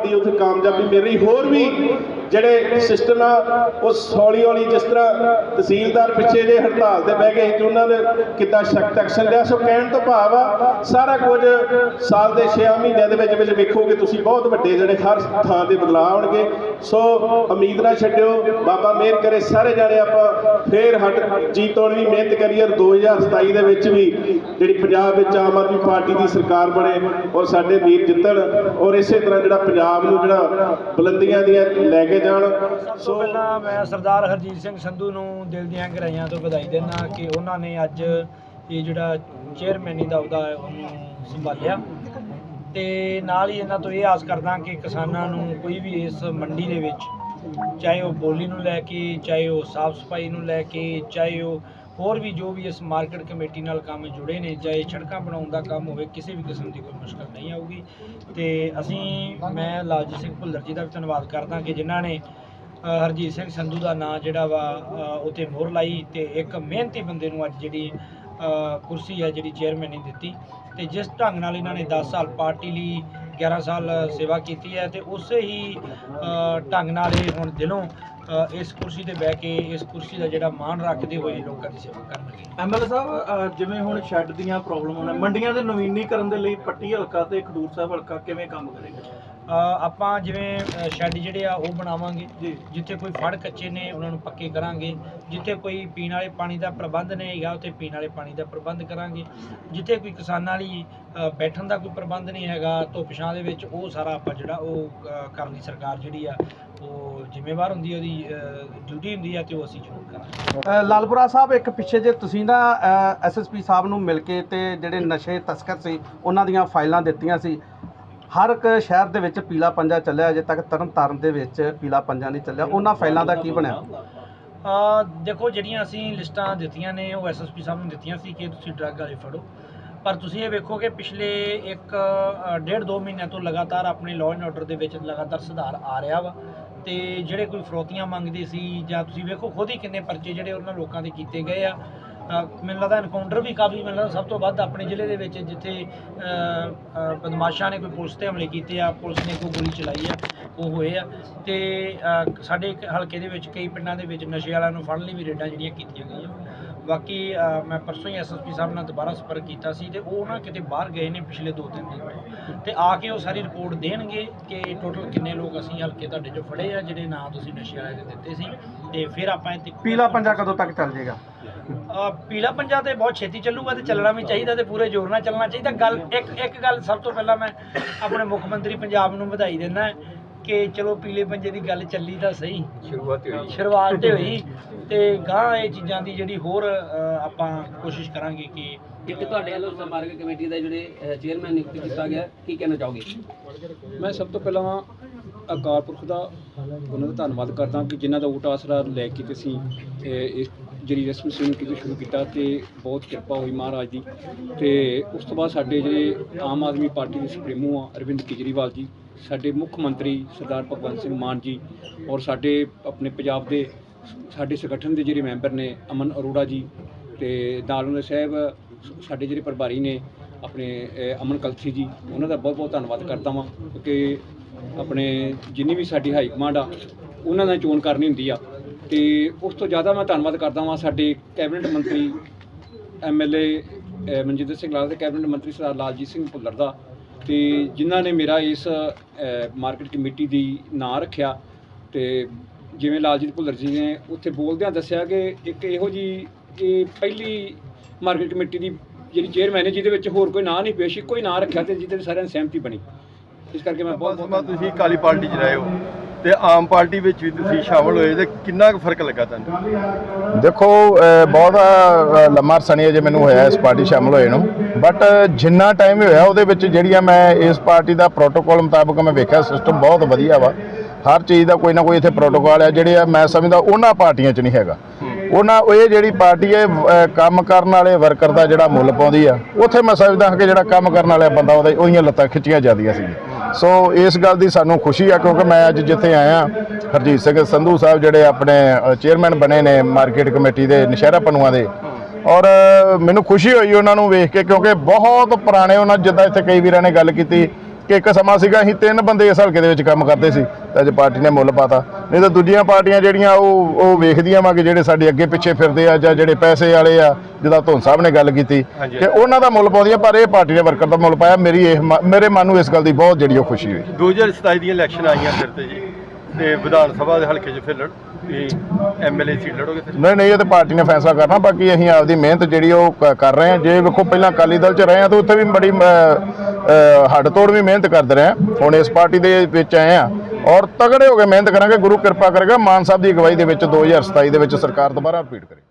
ਵੱਡੀ ਉੱਥੇ ਕਾਮਯਾਬੀ ਮਿਲ ਰਹੀ। ਹੋਰ ਵੀ ਜਿਹੜੇ ਸਿਸਟਮ ਆ, ਉਹ ਹੌਲੀ ਹੌਲੀ ਜਿਸ ਤਰ੍ਹਾਂ ਤਹਿਸੀਲਦਾਰ ਪਿੱਛੇ ਜੇ ਹੜਤਾਲ ਤੇ ਬਹਿ ਗਏ ਸੀ ਤੇ ਉਹਨਾਂ ਨੇ ਕਿੱਦਾਂ ਸਖਤ ਐਕਸ਼ਨ ਲਿਆ ਸੋ ਕਹਿਣ ਤੋਂ ਭਾਵ ਆ, ਸਾਰਾ ਕੁਝ ਸਾਲ ਦੇ 6 ਮਹੀਨਿਆਂ ਦੇ ਵਿੱਚ ਵਿੱਚ ਵੇਖੋਗੇ ਤੁਸੀਂ ਬਹੁਤ ਵੱਡੇ ਜਿਹੜੇ ਹਰ ਥਾਂ ਤੇ ਬਦਲਾਅ ਆਉਣਗੇ। ਸੋ ਉਮੀਦ ਨਾ ਛੱਡਿਓ, ਬਾਬਾ ਮਿਹਰ ਕਰੇ ਸਾਰੇ ਜਾਣੇ ਆਪਾਂ ਫੇਰ ਹਟ ਜੀ ਤੋੜ ਵੀ ਮਿਹਨਤ ਕਰੀਏ ਔਰ 2027 ਦੇ ਵਿੱਚ ਵੀ ਜਿਹੜੀ ਪੰਜਾਬ ਵਿੱਚ ਆਮ ਆਦਮੀ ਪਾਰਟੀ ਦੀ ਸਰਕਾਰ ਬਣੇ ਔਰ ਸਾਡੇ ਵੀਰ ਜਿੱਤਣ ਔਰ ਇਸੇ ਤਰ੍ਹਾਂ ਜਿਹੜਾ ਪੰਜਾਬ ਨੂੰ ਜਿਹੜਾ ਬੁਲੰਦੀਆਂ ਦੀਆਂ ਲੈ ਕੇ ਜਾਣ। ਸੋ ਸੋ ਪਹਿਲਾਂ ਮੈਂ ਸਰਦਾਰ ਹਰਜੀਤ ਸਿੰਘ ਸੰਧੂ ਨੂੰ ਦਿਲ ਦੀਆਂ ਗਹਿਰਾਈਆਂ ਤੋਂ ਵਧਾਈ ਦਿੰਦਾ ਕਿ ਉਹਨਾਂ ਨੇ ਅੱਜ ਇਹ ਜਿਹੜਾ ਚੇਅਰਮੈਨੀ ਦਾ ਅਹੁਦਾ ਹੈ, ਉਹਨੂੰ ਸੰਭਾਲਿਆ। ਤੇ ਨਾਲ ਹੀ ਇਹਨਾਂ ਤੋਂ ਇਹ ਆਸ ਕਰਦਾ ਕਿ ਕਿਸਾਨਾਂ ਨੂੰ ਕੋਈ ਵੀ ਇਸ ਮੰਡੀ ਦੇ ਵਿੱਚ ਚਾਹੇ ਉਹ ਬੋਲੀ ਨੂੰ ਲੈ ਕੇ ਚਾਹੇ ਉਹ ਸਾਫ਼ ਸਫ਼ਾਈ ਨੂੰ ਲੈ ਕੇ ਚਾਹੇ ਉਹ ਹੋਰ ਵੀ ਜੋ ਵੀ ਇਸ ਮਾਰਕੀਟ ਕਮੇਟੀ ਨਾਲ ਕੰਮ ਜੁੜੇ ਨੇ ਚਾਹੇ ਸੜਕਾਂ ਬਣਾਉਣ ਦਾ ਕੰਮ ਹੋਵੇ ਕਿਸੇ ਵੀ ਕਿਸਮ ਦੀ ਕੋਈ ਮੁਸ਼ਕਲ ਨਹੀਂ ਆਊਗੀ। ਤੇ ਅਸੀਂ ਮੈਂ ਲਾਲਜੀਤ ਸਿੰਘ ਭੁੱਲਰ ਜੀ ਦਾ ਵੀ ਧੰਨਵਾਦ ਕਰਦਾ ਕਿ ਜਿਨ੍ਹਾਂ ਨੇ ਹਰਜੀਤ ਸਿੰਘ ਸੰਧੂ ਦਾ ਨਾਂ ਜਿਹੜਾ ਵਾ ਅ, ਉੱਤੇ ਮੋਹਰ ਲਾਈ ਤੇ ਇੱਕ ਮਿਹਨਤੀ ਬੰਦੇ ਨੂੰ ਅੱਜ ਜਿਹੜੀ ਕੁਰਸੀ ਹੈ ਜਿਹੜੀ ਚੇਅਰਮੈਨ ਨੇ ਦਿੱਤੀ ਤੇ ਜਿਸ ਢੰਗ ਨਾਲ ਇਹਨਾਂ ਨੇ 10 ਸਾਲ ਪਾਰਟੀ ਲਈ 11 ਸਾਲ ਸੇਵਾ ਕੀਤੀ ਹੈ ਤੇ ਉਸੇ ਹੀ ਢੰਗ ਨਾਲ ਇਹ ਹੁਣ ਦਿਲੋਂ ਇਸ ਕੁਰਸੀ ਤੇ ਬਹਿ ਕੇ ਇਸ ਕੁਰਸੀ ਦਾ ਜਿਹੜਾ ਮਾਣ ਰੱਖਦੇ ਹੋਏ ਲੋਕਾਂ ਦੀ ਸੇਵਾ ਕਰਨਗੇ ਐਮਐਲਏ ਸਾਹਿਬ ਜਿਵੇਂ ਹੁਣ ਸ਼ੈੱਡ ਦੀਆਂ ਪ੍ਰੋਬਲਮ ਨੇ, ਮੰਡੀਆਂ ਦੇ ਨਵੀਨੀਕਰਨ ਦੇ ਲਈ ਪੱਟੀ ਹਲਕਾ ਤੇ ਖਡੂਰ ਸਾਹਿਬ ਹਲਕਾ ਕਿਵੇਂ ਕੰਮ ਕਰੇਗਾ? ਆਪਾਂ ਜਿਵੇਂ ਸ਼ੈੱਡ ਜਿਹੜੇ ਆ ਉਹ ਬਣਾਵਾਂਗੇ। ਜੀ। ਜਿੱਥੇ ਕੋਈ ਫੜ ਕੱਚੇ ਨੇ ਉਹਨਾਂ ਨੂੰ ਪੱਕੇ ਕਰਾਂਗੇ। ਜਿੱਥੇ ਕੋਈ ਪੀਣ ਵਾਲੇ ਪਾਣੀ ਦਾ ਪ੍ਰਬੰਧ ਨਹੀਂ ਹੈਗਾ ਉੱਥੇ ਪੀਣ ਵਾਲੇ ਪਾਣੀ ਦਾ ਪ੍ਰਬੰਧ ਕਰਾਂਗੇ। ਜਿੱਥੇ ਕੋਈ ਕਿਸਾਨਾਂ ਲਈ ਬੈਠਣ ਦਾ ਕੋਈ ਪ੍ਰਬੰਧ ਨਹੀਂ ਹੈਗਾ ਧੁੱਪ ਛਾਂ ਦੇ ਵਿੱਚ ਉਹ ਸਾਰਾ ਆਪਾਂ ਜਿਹੜਾ ਉਹ ਕਰਨ ਦੀ ਸਰਕਾਰ ਜਿਹੜੀ ਆ ਉਹ ਜ਼ਿੰਮੇਵਾਰ ਹੁੰਦੀ ਹੈ ਉਹਦੀ ਡਿਊਟੀ ਹੁੰਦੀ ਆ ਤੇ ਉਹ ਅਸੀਂ ਜ਼ਰੂਰ ਕਰਾਂਗੇ। ਲਾਲਪੁਰਾ ਸਾਹਿਬ ਇੱਕ ਪਿੱਛੇ ਜੇ ਤੁਸੀਂ ਨਾ ਐਸਐਸਪੀ ਸਾਹਿਬ ਨੂੰ ਮਿਲ ਕੇ ਤੇ ਜਿਹੜੇ ਨਸ਼ੇ ਤਸਕਰ ਸੀ ਉਹਨਾਂ ਦੀਆਂ ਫਾਈਲਾਂ ਦਿੱਤੀਆਂ ਸੀ। ਹਰ ਇੱਕ ਸ਼ਹਿਰ ਦੇ ਵਿੱਚ ਪੀਲਾ ਪੰਜਾ ਚੱਲਿਆ ਅਜੇ ਤੱਕ ਤਰਨ ਤਾਰਨ ਦੇ ਵਿੱਚ ਪੀਲਾ ਪੰਜਾ ਨਹੀਂ ਚੱਲਿਆ। ਉਹਨਾਂ ਫਾਈਲਾਂ ਦਾ ਕੀ ਬਣਿਆ? ਅ, ਦੇਖੋ ਜਿਹੜੀਆਂ ਅਸੀਂ ਲਿਸਟਾਂ ਦਿੱਤੀਆਂ ਨੇ ਉਹ ਐਸਐਸਪੀ ਸਾਹਿਬ ਨੂੰ ਦਿੱਤੀਆਂ ਸੀ ਕਿ ਤੁਸੀਂ ਡਰੱਗ ਵਾਲੇ ਫੜੋ। ਪਰ ਤੁਸੀਂ ਇਹ ਵੇਖੋ ਕਿ ਪਿਛਲੇ ਇੱਕ ਡੇਢ ਦੋ ਮਹੀਨਿਆਂ ਤੋਂ ਲਗਾਤਾਰ ਆਪਣੇ ਲਾਅ ਐਂਡ ਆਰਡਰ ਦੇ ਵਿੱਚ ਲਗਾਤਾਰ ਸੁਧਾਰ ਆ ਰਿਹਾ ਵਾ। ਤੇ ਜਿਹੜੇ ਕੋਈ ਫਰੋਤੀਆਂ ਮੰਗਦੇ ਸੀ ਜਾਂ ਤੁਸੀਂ ਵੇਖੋ ਖੁਦ ਹੀ ਕਿੰਨੇ ਪਰਚੇ ਜਿਹੜੇ ਉਹਨਾਂ ਲੋਕਾਂ ਦੇ ਕੀਤੇ ਗਏ ਆ। ਮੈਨੂੰ ਲੱਗਦਾ ਐਨਕਾਊਂਟਰ ਵੀ ਕਾਫੀ ਮੈਨੂੰ ਲੱਗਦਾ ਸਭ ਤੋਂ ਵੱਧ ਆਪਣੇ ਜ਼ਿਲ੍ਹੇ ਦੇ ਵਿੱਚ ਜਿੱਥੇ ਬਦਮਾਸ਼ਾਂ ਨੇ ਕੋਈ ਪੁਲਿਸ ਤੇ ਹਮਲੇ ਕੀਤੇ ਆ, ਪੁਲਿਸ ਨੇ ਕੋਈ ਗੋਲੀ ਚਲਾਈ ਆ, ਉਹ ਹੋਏ ਆ। ਤੇ ਸਾਡੇ ਹਲਕੇ ਦੇ ਵਿੱਚ ਕਈ ਪਿੰਡਾਂ ਦੇ ਵਿੱਚ ਨਸ਼ੇ ਵਾਲਿਆਂ ਨੂੰ ਫੜਨ ਲਈ ਵੀ ਰੇਡਾਂ ਜਿਹੜੀਆਂ ਕੀਤੀਆਂ ਗਈਆਂ। ਬਾਕੀ ਮੈਂ ਪਰਸੋਂ ਹੀ ਐਸਐਸਪੀ ਸਾਹਿਬ ਨਾਲ ਦੁਬਾਰਾ ਸੰਪਰਕ ਕੀਤਾ ਸੀ ਤੇ ਉਹ ਨਾ ਕਿਤੇ ਬਾਹਰ ਗਏ ਨੇ ਪਿਛਲੇ 2-3 ਦਿਨ ਤੋਂ ਤੇ ਆ ਕੇ ਉਹ ਸਾਰੀ ਰਿਪੋਰਟ ਦੇਣਗੇ ਕਿ ਟੋਟਲ ਕਿੰਨੇ ਲੋਕ ਅਸੀਂ ਹਲਕੇ ਤੁਹਾਡੇ ਚੋਂ ਫੜੇ ਆ, ਜਿਹੜੇ ਨਾਂ ਤੁਸੀਂ ਨਸ਼ੇ ਵਾਲਿਆਂ ਦੇ ਦਿੱਤੇ ਸੀ। ਤੇ ਫਿਰ ਆਪਾਂ ਇਹ ਪੀਲਾ ਪੰਜਾ ਕਦੋਂ ਤੱਕ ਚੱਲ ਜਾਏਗਾ? ਪੀਲਾ ਪੰਜਾ ਤੇ ਬਹੁਤ ਛੇਤੀ ਚੱਲੂਗਾ ਤੇ ਚੱਲਣਾ ਵੀ ਚਾਹੀਦਾ ਤੇ ਪੂਰੇ ਜ਼ੋਰ ਨਾਲ ਚੱਲਣਾ ਚਾਹੀਦਾ। ਗੱਲ ਇੱਕ ਇੱਕ ਗੱਲ ਸਭ ਤੋਂ ਪਹਿਲਾਂ ਮੈਂ ਆਪਣੇ ਮੁੱਖ ਮੰਤਰੀ ਪੰਜਾਬ ਨੂੰ ਵਧਾਈ ਦਿੰਦਾ ਕਿ ਚਲੋ ਪੀਲੇ ਪੰਜੇ ਦੀ ਗੱਲ ਚੱਲੀ ਤਾਂ ਸਹੀ। ਸ਼ੁਰੂਆਤ ਹੋਈ। ਸ਼ੁਰੂਆਤ ਤੇ ਹੋਈ ਤੇ ਗਾਂ ਇਹ ਚੀਜ਼ਾਂ ਦੀ ਜਿਹੜੀ ਹੋਰ ਆਪਾਂ ਕੋਸ਼ਿਸ਼ ਕਰਾਂਗੇ ਕਿ ਕਿ ਤੁਹਾਡੇ ਵੱਲੋਂ ਸਮਾਰਕ ਕਮੇਟੀ ਦਾ ਜਿਹੜੇ ਚੇਅਰਮੈਨ ਨਿਯੁਕਤ ਕੀਤਾ ਗਿਆ ਕੀ ਕਹਿਣਾ ਚਾਹੋਗੇ? ਮੈਂ ਸਭ ਤੋਂ ਪਹਿਲਾਂ ਅਕਾਲ ਪੁਰਖ ਦਾ ਉਹਨਾਂ ਦਾ ਧੰਨਵਾਦ ਕਰਦਾ ਕਿ ਜਿਨ੍ਹਾਂ ਦਾ ਊਟ ਆਸਰਾ ਲੈ ਕੇ ਤੇ ਅਸੀਂ ਇਸ ਜਿਹੜੀ ਰਸਮ ਸੀ ਨੂੰ ਸ਼ੁਰੂ ਕੀਤਾ ਤੇ ਬਹੁਤ ਕਿਰਪਾ ਹੋਈ ਮਹਾਰਾਜ ਦੀ। ਤੇ ਉਸ ਤੋਂ ਬਾਅਦ ਸਾਡੇ ਜਿਹੜੇ ਆਮ ਆਦਮੀ ਪਾਰਟੀ ਦੇ ਸੁਪਰੀਮੋ ਆ, ਅਰਵਿੰਦ ਕੇਜਰੀਵਾਲ ਜੀ, ਸਾਡੇ ਮੁੱਖ ਮੰਤਰੀ ਸਰਦਾਰ ਭਗਵੰਤ ਸਿੰਘ ਮਾਨ ਜੀ ਔਰ ਸਾਡੇ ਆਪਣੇ ਪੰਜਾਬ ਦੇ ਸਾਡੇ ਸੰਗਠਨ ਦੇ ਜਿਹੜੇ ਮੈਂਬਰ ਨੇ ਅਮਨ ਅਰੋੜਾ ਜੀ ਤੇ ਨਾਲ ਉਹਨਾਂ ਦੇ ਸਾਹਿਬ, ਸਾਡੇ ਜਿਹੜੇ ਪ੍ਰਭਾਰੀ ਨੇ ਆਪਣੇ ਅਮਨ ਕਲਥੀ ਜੀ, ਉਹਨਾਂ ਦਾ ਬਹੁਤ ਬਹੁਤ ਧੰਨਵਾਦ ਕਰਦਾ ਵਾਂ ਕਿਉਂਕਿ ਆਪਣੇ ਜਿੰਨੀ ਵੀ ਸਾਡੀ ਹਾਈ ਕਮਾਂਡ ਆ, ਉਹਨਾਂ ਨਾਲ ਚੋਣ ਕਰਨੀ ਹੁੰਦੀ ਆ। ਤੇ ਉਸ ਤੋਂ ਜ਼ਿਆਦਾ ਮੈਂ ਧੰਨਵਾਦ ਕਰਦਾ ਵਾਂ ਸਾਡੇ ਕੈਬਨਿਟ ਮੰਤਰੀ ਐਮਐਲਏ ਮਨਜਿੰਦਰ ਸਿੰਘ ਲਾਲ ਦੇ ਕੈਬਨਿਟ ਮੰਤਰੀ ਸਰਦਾਰ ਲਾਲਜੀਤ ਸਿੰਘ ਭੁੱਲਰ ਦਾ। ਤੇ ਜਿਨ੍ਹਾਂ ਨੇ ਮੇਰਾ ਇਸ ਮਾਰਕੀਟ ਕਮੇਟੀ ਦੀ ਨਾਂ ਰੱਖਿਆ, ਤੇ ਜਿਵੇਂ ਲਾਲਜੀਤ ਭੁੱਲਰ ਜੀ ਨੇ ਉੱਥੇ ਬੋਲਦਿਆਂ ਦੱਸਿਆ ਕਿ ਇੱਕ ਇਹੋ ਜੀ ਇਹ ਪਹਿਲੀ ਮਾਰਕੀਟ ਕਮੇਟੀ ਦੀ ਜਿਹੜੀ ਚੇਅਰਮੈਨ ਹੈ, ਜਿਹਦੇ ਵਿੱਚ ਹੋਰ ਕੋਈ ਨਾਂ ਨਹੀਂ ਪੇਸ਼ ਇੱਕੋ ਹੀ ਨਾਂ ਰੱਖਿਆ ਤੇ ਜਿਹਦੇ ਵਿੱਚ ਸਾਰਿਆਂ ਦੀ ਸਹਿਮਤੀ ਬਣੀ। ਇਸ ਕਰਕੇ ਮੈਂ ਬਹੁਤ ਬਹੁਤ ਤੁਸੀਂ ਕਾਲੀ ਪਾਰਟੀ 'ਚ ਰਹੇ ਹੋ ਤੇ ਆਮ ਪਾਰਟੀ ਵਿੱਚ ਵੀ ਤੁਸੀਂ ਸ਼ਾਮਲ ਹੋਏ ਤੇ ਕਿੰਨਾ ਕੁ ਫ਼ਰਕ ਲੱਗਾ ਤੁਹਾਨੂੰ? ਦੇਖੋ ਬਹੁਤ ਲੰਮਾ ਅਰਸਾ ਜੇ ਮੈਨੂੰ ਹੋਇਆ ਇਸ ਪਾਰਟੀ ਸ਼ਾਮਲ ਹੋਏ ਨੂੰ। ਬਟ ਜਿੰਨਾ ਟਾਈਮ ਹੋਇਆ ਉਹਦੇ ਵਿੱਚ ਜਿਹੜੀਆਂ ਮੈਂ ਇਸ ਪਾਰਟੀ ਦਾ ਪ੍ਰੋਟੋਕਾਲ ਮੁਤਾਬਕ ਮੈਂ ਵੇਖਿਆ ਸਿਸਟਮ ਬਹੁਤ ਵਧੀਆ ਵਾ। ਹਰ ਚੀਜ਼ ਦਾ ਕੋਈ ਨਾ ਕੋਈ ਇੱਥੇ ਪ੍ਰੋਟੋਕਾਲ ਹੈ ਜਿਹੜੇ ਆ ਮੈਂ ਸਮਝਦਾ ਉਹਨਾਂ ਪਾਰਟੀਆਂ 'ਚ ਨਹੀਂ ਹੈਗਾ। ਉਹਨਾਂ ਉਹ ਇਹ ਜਿਹੜੀ ਪਾਰਟੀ ਹੈ ਕੰਮ ਕਰਨ ਵਾਲੇ ਵਰਕਰ ਦਾ ਜਿਹੜਾ ਮੁੱਲ ਪਾਉਂਦੀ ਆ ਉੱਥੇ ਮੈਂ ਸਮਝਦਾ ਹਾਂ ਕਿ ਜਿਹੜਾ ਕੰਮ ਕਰਨ ਵਾਲਾ ਬੰਦਾ ਉਹਦੇ ਉਹਦੀਆਂ ਲੱਤਾਂ ਖਿੱਚੀਆਂ ਜਾਂਦੀਆਂ ਸੀ ਸੋ ਇਸ ਗੱਲ ਦੀ ਸਾਨੂੰ ਖੁਸ਼ੀ ਆ ਕਿਉਂਕਿ ਮੈਂ ਅੱਜ ਜਿੱਥੇ ਆਇਆ, ਹਰਜੀਤ ਸਿੰਘ ਸੰਧੂ ਸਾਹਿਬ ਜਿਹੜੇ ਆਪਣੇ ਚੇਅਰਮੈਨ ਬਣੇ ਨੇ ਮਾਰਕੀਟ ਕਮੇਟੀ ਦੇ, ਨਸ਼ਹਿਰਾ ਪਨੂਆਂ ਦੇ। ਔਰ ਮੈਨੂੰ ਖੁਸ਼ੀ ਹੋਈ ਉਹਨਾਂ ਨੂੰ ਵੇਖ ਕੇ ਕਿਉਂਕਿ ਬਹੁਤ ਪੁਰਾਣੇ ਉਹਨਾਂ ਜਿੱਦਾਂ ਇੱਥੇ ਕਈ ਵੀਰਾਂ ਨੇ ਗੱਲ ਕੀਤੀ ਕਿ ਇੱਕ ਸਮਾਂ ਸੀਗਾ ਅਸੀਂ ਤਿੰਨ ਬੰਦੇ ਇਸ ਹਲਕੇ ਦੇ ਵਿੱਚ ਕੰਮ ਕਰਦੇ ਸੀ ਤੇ ਅੱਜ ਪਾਰਟੀ ਨੇ ਮੁੱਲ ਪਾਤਾ। ਨਹੀਂ ਤਾਂ ਦੂਜੀਆਂ ਪਾਰਟੀਆਂ ਜਿਹੜੀਆਂ ਉਹ ਉਹ ਵੇਖਦੀਆਂ ਵਾ ਕਿ ਜਿਹੜੇ ਸਾਡੇ ਅੱਗੇ ਪਿੱਛੇ ਫਿਰਦੇ ਆ ਜਾਂ ਜਿਹੜੇ ਪੈਸੇ ਵਾਲੇ ਆ ਜਿਹਦਾ ਧੁੰਨ ਸਾਹਿਬ ਨੇ ਗੱਲ ਕੀਤੀ। ਕਿ ਉਹਨਾਂ ਦਾ ਮੁੱਲ ਪਾਉਂਦੀਆਂ ਪਰ ਇਹ ਪਾਰਟੀ ਨੇ ਵਰਕਰ ਦਾ ਮੁੱਲ ਪਾਇਆ ਮੇਰੀ ਇਹ ਮੇਰੇ ਮਨ ਨੂੰ ਇਸ ਗੱਲ ਦੀ ਬਹੁਤ ਜਿਹੜੀ ਉਹ ਖੁਸ਼ੀ ਹੋਈ। 2027 ਦੀਆਂ ਇਲੈਕਸ਼ਨ ਆਈਆਂ ਫਿਰ ਤੇ ਜੀ। ਤੇ ਵਿਧਾਨ ਸਭਾ ਦੇ ਹਲਕੇ 'ਚ ਫਿਰ ਲੜ ਐਮਐਲਏ ਸੀਟ ਲੜੋਗੇ ਫਿਰ? ਨਹੀਂ ਨਹੀਂ, ਇਹ ਤਾਂ ਪਾਰਟੀ ਨੇ ਫੈਸਲਾ ਕਰਨਾ, ਬਾਕੀ ਅਸੀਂ ਆਪਦੀ ਮਿਹਨਤ ਜਿਹੜੀ ਉਹ ਕ- ਕਰ ਰਹੇ ਹਾਂ। ਜੇ ਵੇਖੋ, ਪਹਿਲਾਂ ਅਕਾਲੀ ਦਲ 'ਚ ਰਹੇ ਹਾਂ, ਤਾਂ ਉੱਥੇ ਵੀ ਬੜੀ ਹੱਡ ਤੋੜ ਵੀ ਮਿਹਨਤ ਕਰਦੇ ਰਹੇ ਹਾਂ। ਹੁਣ ਇਸ ਪਾਰਟੀ ਦੇ ਵਿੱਚ ਆਏ ਹਾਂ ਔਰ ਤਗੜੇ ਹੋ ਕੇ ਮਿਹਨਤ ਕਰਾਂਗੇ, ਗੁਰੂ ਕਿਰਪਾ ਕਰੇਗਾ ਮਾਨ ਸਾਹਿਬ ਦੀ ਅਗਵਾਈ ਦੇ ਵਿੱਚ 2027 ਦੇ ਵਿੱਚ ਸਰਕਾਰ ਦੁਬਾਰਾ ਰਿਪੀਟ ਕਰੇ।